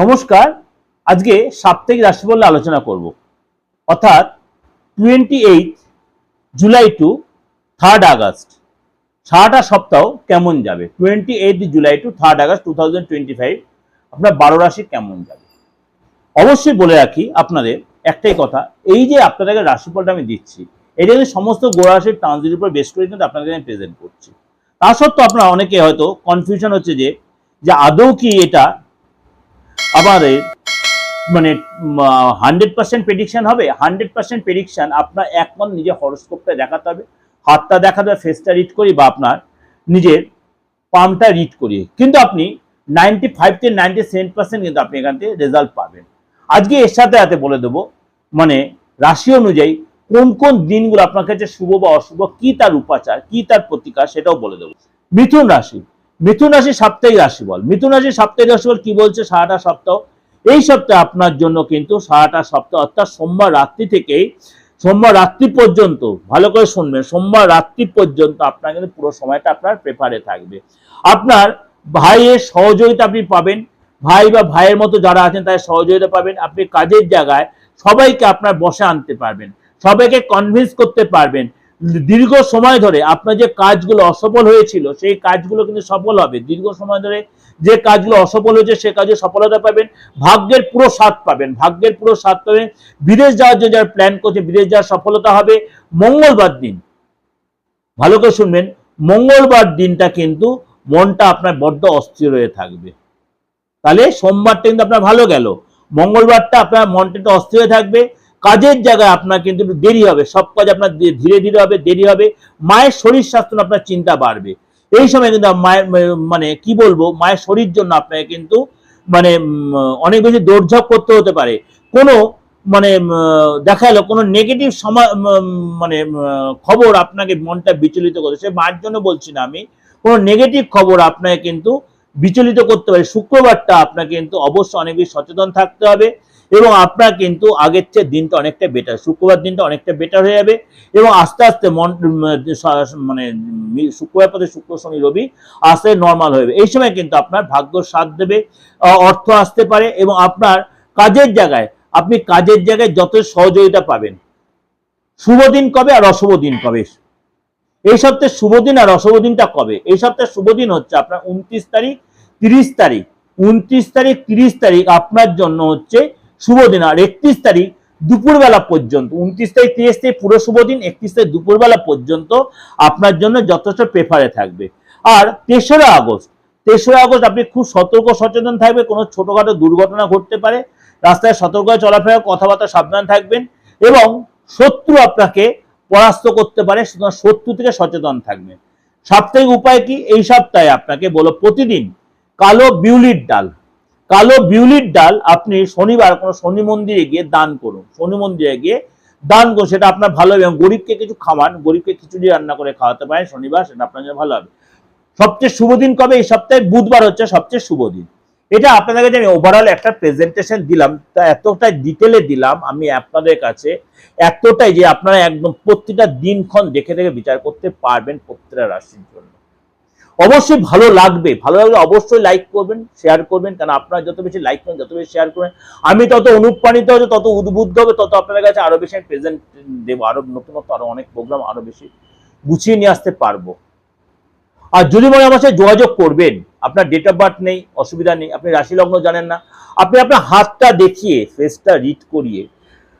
নমস্কার, আজকে সাপ্তাহিক রাশিফল আলোচনা করব। অর্থাৎ twenty eight July to third August. সারাটা সপ্তাহ কেমন যাবে? Twenty eight July to third August two thousand twenty five আপনার বারো রাশি কেমন যাবে? অবশ্যই বলে রাখি আপনাদের একটাই কথা, এই যে আপনাদেরকে রাশিফলটা আমি দিচ্ছি, এটা কিন্তু সমস্ত গোড়া রাশির ট্রানজিটের উপর বেশ করে কিন্তু আপনাদের আমি প্রেজেন্ট করছি। তা সত্ত্বেও আপনার অনেকে হয়তো কনফিউশন হচ্ছে যে যে আদৌ কি এটা আমাদের মানে হান্ড্রেড পার্সেন্ট প্রেডিকশন হবে। হান্ড্রেড পার্সেন্ট প্রেডিকশন আপনার একমত নিজের হরস্কোপটা দেখাতে হবে। হাতটা দেখাতে হবে ফেসটা রিড করি বা আপনার নিজের পামটা রিড করিয়ে কিন্তু আপনি নাইনটি ফাইভ থেকে নাইনটি সেভেন পার্সেন্ট কিন্তু আপনি এখান থেকে রেজাল্ট পাবেন। আজকে এর সাথে সাথে বলে দেবো মানে রাশি অনুযায়ী কোন কোন দিনগুলো আপনার কাছে শুভ বা অশুভ, কি তার উপাচার, কি তার প্রতিকার সেটাও বলে দেবো। মিথুন রাশি মিথুন রাশি সাপ্তাহিক রাশি বল মিথুন রাশি সাপ্তাহিক রাশি বল কি বলছে সারাটা সপ্তাহ? এই সপ্তাহে আপনার জন্য কিন্তু সারাটা সপ্তাহ, অর্থাৎ সোমবার রাত্রি থেকেই, সোমবার রাত্রি পর্যন্ত, ভালো করে শুনবেন, সোমবার রাত্রি পর্যন্ত আপনার কিন্তু পুরো সময়টা আপনার প্রেফারে থাকবে। আপনার ভাইয়ের সহযোগিতা আপনি পাবেন, ভাই বা ভাইয়ের মতো যারা আছেন তাদের সহযোগিতা পাবেন, আপনি কাজের জায়গায় সবাইকে আপনার বসে আনতে পারবেন, সবাইকে কনভিন্স করতে পারবেন দীর্ঘ সময় ধরে আপনার যে কাজগুলো অসফল হয়েছিল, সেই কাজগুলো কিন্তু সফল হবে। দীর্ঘ সময় ধরে যে কাজগুলো অসফল হয়েছে, সে কাজে সফলতা পাবেন, ভাগ্যের পুরো স্বাদ পাবেন, ভাগ্যের পুরো স্বাদ পাবেন। বিদেশ যাওয়ার জন্য যারা প্ল্যান করছে, বিদেশ যাওয়ার সফলতা হবে। মঙ্গলবার দিন, ভালো করে শুনবেন, মঙ্গলবার দিনটা কিন্তু মনটা আপনার বড্ড অস্থির হয়ে থাকবে। তাহলে সোমবারটা কিন্তু আপনার ভালো গেল। মঙ্গলবারটা আপনার মনটা একটু অস্থির হয়ে থাকবে। কাজের জায়গায় আপনার কিন্তু একটু দেরি হবে, সব কাজ আপনার ধীরে- ধীরে হবে, দেরি হবে, মায়ের শরীর স্বাস্থ্য আপনার চিন্তা বাড়বে। এই সময় কিন্তু মায়ের মানে কি বলব, মায়ের শরীর জন্য আপনাকে কিন্তু মানে অনেক বেশি দৌড়ঝাঁপ করতে হতে পারে। কোনো মানে দেখা গেলো, কোনো নেগেটিভ মানে খবর আপনাকে মনটা বিচলিত করে সে মায়ের জন্য বলছি না আমি, কোনো নেগেটিভ খবর আপনাকে কিন্তু বিচলিত করতে পারে। শুক্রবারটা আপনাকে কিন্তু অবশ্যই অনেক বেশি সচেতন থাকতে হবে। এবং আপনার কিন্তু আগের চেয়ে দিনটা অনেকটা বেটার শুক্রবার দিনটা অনেকটা বেটার হয়ে যাবে এবং আস্তে আস্তে মন মানে শুক্রবার পথে শুক্র, শনি, রবি আস্তে নর্মাল হয়ে এই সময় কিন্তু আপনার ভাগ্য সাথ দেবে অর্থ আসতে পারে এবং আপনার কাজের জায়গায়, আপনি কাজের জায়গায় যত সহযোগিতা পাবেন। শুভ দিন কবে আর অশুভ দিন কবে? এই সপ্তাহে শুভ দিন আর অশুভ দিনটা কবে? এই সপ্তাহে শুভ দিন হচ্ছে আপনার উনত্রিশ তারিখ, তিরিশ তারিখ, উনত্রিশ তারিখ, তিরিশ তারিখ আপনার জন্য হচ্ছে শুভ দিন আর একত্রিশ তারিখ দুপুরবেলা পর্যন্ত, উনত্রিশ তারিখ, তিরিশ তারিখ পুরো শুভ দিন, একত্রিশ তারিখ দুপুরবেলা পর্যন্ত আপনার জন্য যথেষ্ট প্রেফারে থাকবে। আর তেসরা আগস্ট তেসরা আগস্ট আপনি খুব সতর্ক, সচেতন থাকবে কোনো ছোটোখাটো দুর্ঘটনা ঘটতে পারে, রাস্তায় সতর্ক চলাফেরা, কথাবার্তা সাবধান থাকবেন এবং শত্রু আপনাকে পরাস্ত করতে পারে, সুতরাং শত্রু থেকে সচেতন থাকবেন। সাপ্তাহিক উপায় কি? এই সপ্তাহে আপনাকে বলো, প্রতিদিন কালো বিউলির ডাল। কালো বিউলির ডাল আপনি শনিবার কোনো শনি মন্দিরে গিয়ে দান করুন। শনি মন্দিরে গিয়ে দান করুন, সেটা আপনার ভালো হবে এবং গরিবকে কিছু খাওয়ান, গরিবকে খিচুড়ি রান্না করে খাওয়াতে পারেন, শনিবার সেটা আপনার জন্য ভালো হবে। সবচেয়ে শুভ দিন কবে? এই সপ্তাহে বুধবার হচ্ছে সবচেয়ে শুভ দিন। এটা আপনাদের কাছে আমি ওভারঅল একটা প্রেজেন্টেশন দিলাম, তা এতটা ডিটেলে দিলাম আমি আপনাদের কাছে, এতটাই যে আপনারা একদম প্রতিটা দিনক্ষণ দেখে দেখে বিচার করতে পারবেন প্রত্যেকটা রাশির জন্য। অবশ্যই ভালো লাগবে, ভালো লাগলে অবশ্যই লাইক করবেন শেয়ার করবেন কারণ আপনারা যত বেশি লাইক করবেন যত বেশি শেয়ার করবেন আমি তত অনুপ্রাণিত হবে তত উদ্বুদ্ধ হবে, তত আপনাদের কাছে আরও বেশি প্রেজেন্ট দেবো, আরও নতুনত্ব আরও অনেক প্রোগ্রাম আরও বেশি গুছিয়ে নিয়ে আসতে পারব। আর যদি মনে আমার সাথে যোগাযোগ করবেন, আপনার ডেট অফ বার্থ নেই, অসুবিধা নেই, আপনি রাশি লগ্ন জানেন না, আপনি আপনার হাতটা দেখিয়ে ফেসটা রিড করিয়ে,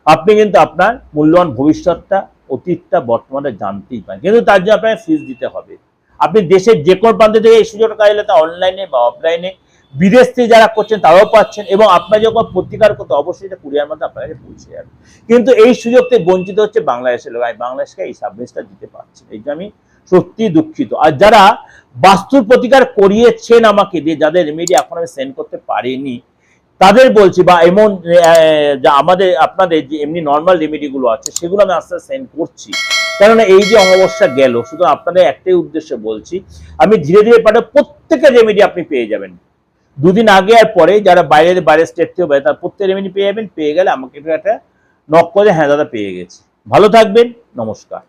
আপনি কিন্তু আপনার মূল্যবান ভবিষ্যৎটা, অতীতটা বর্তমানে জানতেই পারেন। কিন্তু তার জন্য আপনাকে ফিস দিতে হবে। আপনি দেশের যে কোনো প্রান্ত থেকে এই সুযোগটা কাজে তা অনলাইনে বা অফলাইনে বিদেশ থেকে যারা করছেন তারাও পাচ্ছেন এবং আপনার যখন প্রতিকার করতে অবশ্যই এটা কুরিয়ার মধ্যে আপনার কাছে পৌঁছে যাবে। কিন্তু এই সুযোগ থেকে বঞ্চিত হচ্ছে বাংলাদেশের লোক আমি বাংলাদেশকে এই সার্ভিসটা দিতে পারছি এই যে আমি সত্যি দুঃখিত। আর যারা বাস্তুর প্রতিকার করিয়েছেন আমাকে দিয়ে যাদের রেমেডি এখন আমি সেন্ড করতে পারিনি তাদের বলছি বা এমন আমাদের, আপনাদের যে এমনি নর্মাল রেমেডিগুলো আছে, সেগুলো আমি আস্তে আস্তে সেন্ড করছি। কেননা এই যে অমাবস্যা গেল শুধু আপনাদের একটাই উদ্দেশ্যে বলছি, আমি ধীরে ধীরে পাঠাবো প্রত্যেকের রেমেডি আপনি পেয়ে যাবেন। দুদিন আগে আর পরে যারা বাইরে বাইরে স্টেট থেকে বাইরে তার প্রত্যেক রেমেডি পেয়ে যাবেন, পেয়ে গেলে আমাকে একটু একটা নক করে হ্যাঁ দাদা পেয়ে গেছি। ভালো থাকবেন, নমস্কার।